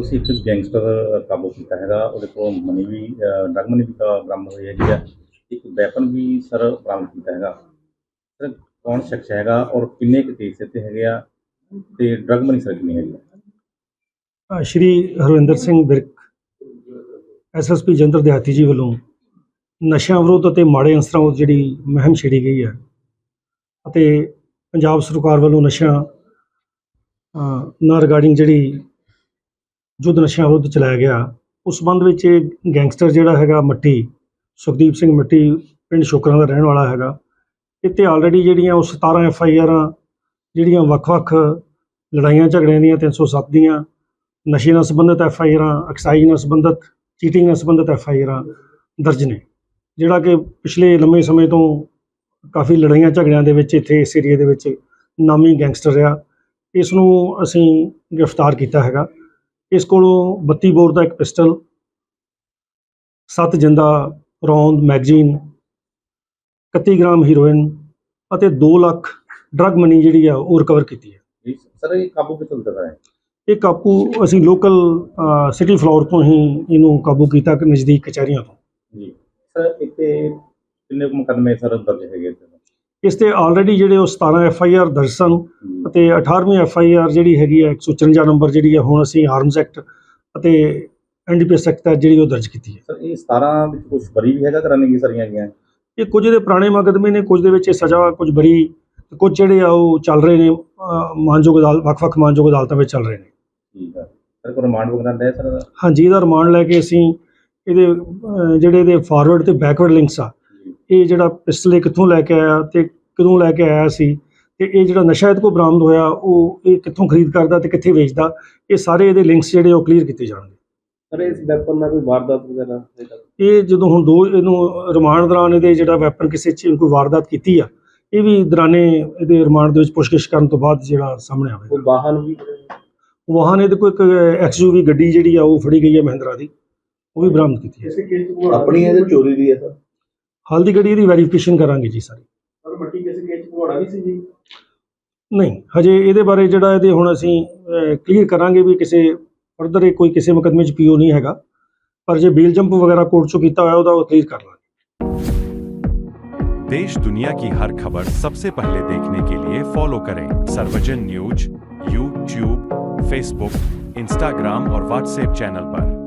ਤੁਸੀਂ ਇੱਕ ਗੈਂਗਸਟਰ ਕਾਬੂ ਕੀਤਾ ਹੈਗਾ ਉਹਦੇ ਕੋਲ ਮਨੀ ਵੀ ਡਰਗ ਮਨੀ ਵੀ ਬਰਾਮਦ ਹੋਈ ਹੈਗੀ ਆ। ਇੱਕ ਵੈਪਨ ਵੀ ਸਰ ਬਰਾਮਦ ਕੀਤਾ ਹੈਗਾ। ਸਰ ਕੌਣ ਸ਼ਖਸ ਹੈਗਾ ਔਰ ਕਿੰਨੇ ਕੁ ਕੇਸ ਇੱਥੇ ਹੈਗੇ ਆ ਤੇ ਡਰਗ ਮਨੀ ਸਰ ਕਿੰਨੀ ਹੈਗੀ ਆ? ਸ਼੍ਰੀ ਹਰਵਿੰਦਰ ਸਿੰਘ ਬਿਰਕ ਐਸਐਸਪੀ ਜੰਦਰ ਦਿਹਾਤੀ ਜੀ ਵੱਲੋਂ ਨਸ਼ਿਆਂ ਵਿਰੁੱਧ ਅਤੇ ਮਾੜੇ ਅੰਸਰਾਂ ਵਿਰੁੱਧ ਜਿਹੜੀ ਮੁਹਿੰਮ ਛੇੜੀ ਗਈ ਹੈ ਅਤੇ ਪੰਜਾਬ ਸਰਕਾਰ ਵੱਲੋਂ ਨਸ਼ਿਆਂ ਅ, ਨਾਲ ਰਿਗਾਰਡਿੰਗ ਜਿਹੜੀ ਯੁੱਧ ਨਸ਼ਿਆਂ ਵਿਰੁੱਧ ਚਲਾਇਆ ਗਿਆ, ਉਸ ਸੰਬੰਧ ਵਿੱਚ ਇਹ ਗੈਂਗਸਟਰ ਜਿਹੜਾ ਹੈਗਾ ਮੱਟੀ, ਸੁਖਦੀਪ ਸਿੰਘ ਮੱਟੀ, ਪਿੰਡ ਸ਼ੋਕਰਾਂ ਦਾ ਰਹਿਣ ਵਾਲਾ ਹੈਗਾ, ਇੱਥੇ ਆਲਰੇਡੀ ਜਿਹੜੀਆਂ ਉਹ 17 ਐਫ ਆਈ ਆਰਾਂ, ਜਿਹੜੀਆਂ ਵੱਖ-ਵੱਖ ਲੜਾਈਆਂ ਝਗੜਿਆਂ ਦੀਆਂ 307 ਦੀਆਂ, ਨਸ਼ੇ ਨਾਲ ਸੰਬੰਧਿਤ ਐਫ ਆਈ ਆਰਾਂ, ਐਕਸਾਈਜ਼ ਨਾਲ ਸੰਬੰਧਿਤ, ਚੀਟਿੰਗ ਨਾਲ ਸੰਬੰਧਿਤ ਐਫ ਆਈ ਆਰਾਂ ਦਰਜ ਨੇ, ਜਿਹੜਾ ਕਿ ਪਿਛਲੇ ਲੰਮੇ ਸਮੇਂ ਤੋਂ ਕਾਫੀ ਲੜਾਈਆਂ ਝਗੜਿਆਂ ਦੇ ਵਿੱਚ ਇੱਥੇ ਇਸ ਏਰੀਏ ਦੇ ਵਿੱਚ ਨਾਮੀ ਗੈਂਗਸਟਰ ਰਿਹਾ, ਇਸ ਨੂੰ ਅਸੀਂ ਗ੍ਰਿਫਤਾਰ ਕੀਤਾ ਹੈਗਾ। ਇਸ ਕੋਲੋਂ 32 ਬੋਰ ਦਾ ਇੱਕ ਪਿਸਟਲ 7 ਜਿੰਦਾ ਰੌਂਦ ਮੈਗਜ਼ੀਨ 31 ਗ੍ਰਾਮ ਹੀਰੋਇਨ ਅਤੇ 2 ਲੱਖ ਡਰਗ ਮਨੀ ਜਿਹੜੀ ਆ ਉਹ ਰਿਕਵਰ ਕੀਤੀ ਹੈ। ਜੀ ਸਰ ਇਹ ਕਾਬੂ ਕਿੱਥੋਂ ਦਿੱਤਾ ਹੈ? ਇਹ ਕਾਬੂ ਅਸੀਂ ਲੋਕਲ ਸਿਟੀ ਫਲੋਰ ਤੋਂ ਹੀ ਇਹਨੂੰ ਕਾਬੂ ਕੀਤਾ ਕਿ ਨਜ਼ਦੀਕ ਕਚਹਿਰੀਆਂ ਤੋਂ। ਜੀ ਸਰ ਇੱਥੇ ਕਿੰਨੇ ਮੁਕੱਦਮੇ ਸਰ ਦਰਜ ਹੈਗੇ ਇਸ ਤੇ ਆਲਰੇਡੀ ਜਿਹੜੇ ਉਹ 17 ਐਫ ਆਈ ਆਰ ਦਰਜ ਸਨ। ਅਤੇ 18ਵੀਂ ਐਫ ਆਈ ਆਰ ਜਿਹੜੀ ਹੈਗੀ ਹੈ 154 ਨੰਬਰ ਜਿਹੜੀ ਹੈ ਹੁਣ ਅਸੀਂ ਆਰਮਸ ਐਕਟ ਅਤੇ ਐਨਡੀਪੀਐਸ ਐਕਟ ਜਿਹੜੀ ਉਹ ਦਰਜ ਕੀਤੀ ਹੈ। ਸਰ ਇਹ 17 ਵਿੱਚ ਕੁਝ ਬਰੀ ਵੀ ਹੈਗਾ ਕਰਾਨੇ ਕੀ ਸਾਰੀਆਂ ਹੈਗੀਆਂ? ਇਹ ਕੁਝ ਦੇ ਪੁਰਾਣੇ ਮੁਕੱਦਮੇ ਨੇ ਕੁਝ ਦੇ ਵਿੱਚ ਇਹ ਸਜ਼ਾ ਕੁਝ ਬਰੀ ਤੇ ਕੁਝ ਜਿਹੜੇ ਆ ਉਹ ਚੱਲ ਰਹੇ ਨੇ ਮਾਨਯੋਗ ਅਦਾਲਤ ਵੱਖ-ਵੱਖ ਮਾਨਯੋਗ ਅਦਾਲਤਾਂ ਵਿੱਚ ਚੱਲ ਰਹੇ ਨੇ। ਠੀਕ ਹੈ ਸਰ ਰਿਮਾਂਡ ਵਗੈਰਾ ਲੈ ਸਰ? ਹਾਂਜੀ ਇਹਦਾ ਰਿਮਾਂਡ ਲੈ ਕੇ ਅਸੀਂ ਇਹਦੇ ਜਿਹੜੇ ਇਹਦੇ ਫਾਰਵਰਡ ਤੇ ਬੈਕਵਰਡ ਲਿੰਕਸ ਆ ਇਹ ਜਿਹੜਾ ਪਿਸਟਲ ਕਿੱਥੋਂ ਲੈ ਕੇ ਆਇਆ ਤੇ ਕਦੋਂ ਲੈ ਕੇ ਆਇਆ ਸੀ ਤੇ ਇਹ ਜਿਹੜਾ ਨਸ਼ਾ ਇਹਦੇ ਕੋਲ ਬਰਾਮਦ ਹੋਇਆ ਉਹ ਇਹ ਕਿੱਥੋਂ ਖਰੀਦ ਕਰਦਾ ਤੇ ਕਿੱਥੇ ਵੇਚਦਾ ਇਹ ਸਾਰੇ ਇਹਦੇ ਲਿੰਕਸ ਜਿਹੜੇ ਉਹ ਕਲੀਅਰ ਕੀਤੇ ਜਾਣਗੇ। ਸਰ ਇਸ ਵੈਪਨ ਨਾਲ ਕੋਈ ਵਾਰਦਾਤ ਵਗੈਰਾ? ਇਹ ਜਦੋਂ ਹੁਣ ਦੋ ਇਹਨੂੰ ਰਿਮਾਂਡ ਦੌਰਾਨ ਇਹਦੇ ਜਿਹੜਾ ਵੈਪਨ ਕਿਸੇ ਚ ਕੋਈ ਵਾਰਦਾਤ ਕੀਤੀ ਆ ਇਹ ਵੀ ਦੌਰਾਨੇ ਇਹਦੇ ਰਿਮਾਂਡ ਦੇ ਵਿੱਚ ਪੁੱਛਗਿੱਛ ਕਰਨ ਤੋਂ ਬਾਅਦ ਜਿਹੜਾ ਸਾਹਮਣੇ ਆਵੇਗਾ। ਕੋਈ ਵਾਹਨ ਵੀ? ਵਾਹਨ ਇਹਦੇ ਕੋਲ ਇੱਕ ਐਕਸਯੂਵੀ ਗੱਡੀ ਜਿਹੜੀ ਆ ਉਹ ਫੜੀ ਗਈ ਹੈ ਮਹਿੰਦਰਾ ਦੀ ਉਹ ਵੀ ਬਰਾਮਦ ਕੀਤੀ ਹੈ। ਆਪਣੀ ਜਾਂ ਚੋਰੀ ਦੀ ਹੈ ਸਰ ਹਾਲ ਦੀ ਗੱਡੀ ਦੀ ਵੈਰੀਫਿਕੇਸ਼ਨ ਕਰਾਂਗੇ ਜੀ ਸਾਰੀ। ਕਿਸੇ ਕੇਸ ਚ ਘੋੜਾ ਵੀ ਸੀ ਜੀ ਨਹੀਂ ਹਜੇ ਇਹਦੇ ਬਾਰੇ ਜਿਹੜਾ ਇਹਦੇ ਹੁਣ ਅਸੀਂ ਕਲੀਅਰ ਕਰਾਂਗੇ ਵੀ ਕਿਸੇ ਫਰਦਰ ਇਹ ਕੋਈ ਕਿਸੇ ਮੁਕੱਦਮੇ 'ਚ ਪੀਓ ਨਹੀਂ ਹੈਗਾ ਪਰ ਜੇ ਬੇਲ ਜੰਪ ਵਗੈਰਾ ਕੋਰਟ 'ਚੋਂ ਕੀਤਾ ਹੋਇਆ ਉਹਦਾ ਉਹ ਕਲੀਅਰ ਕਰ ਲਾਂਗੇ देश दुनिया की हर खबर सबसे पहले देखने के लिए फॉलो करें Sarvajan news YouTube Facebook Instagram और व्हाट्सएप चैनल पर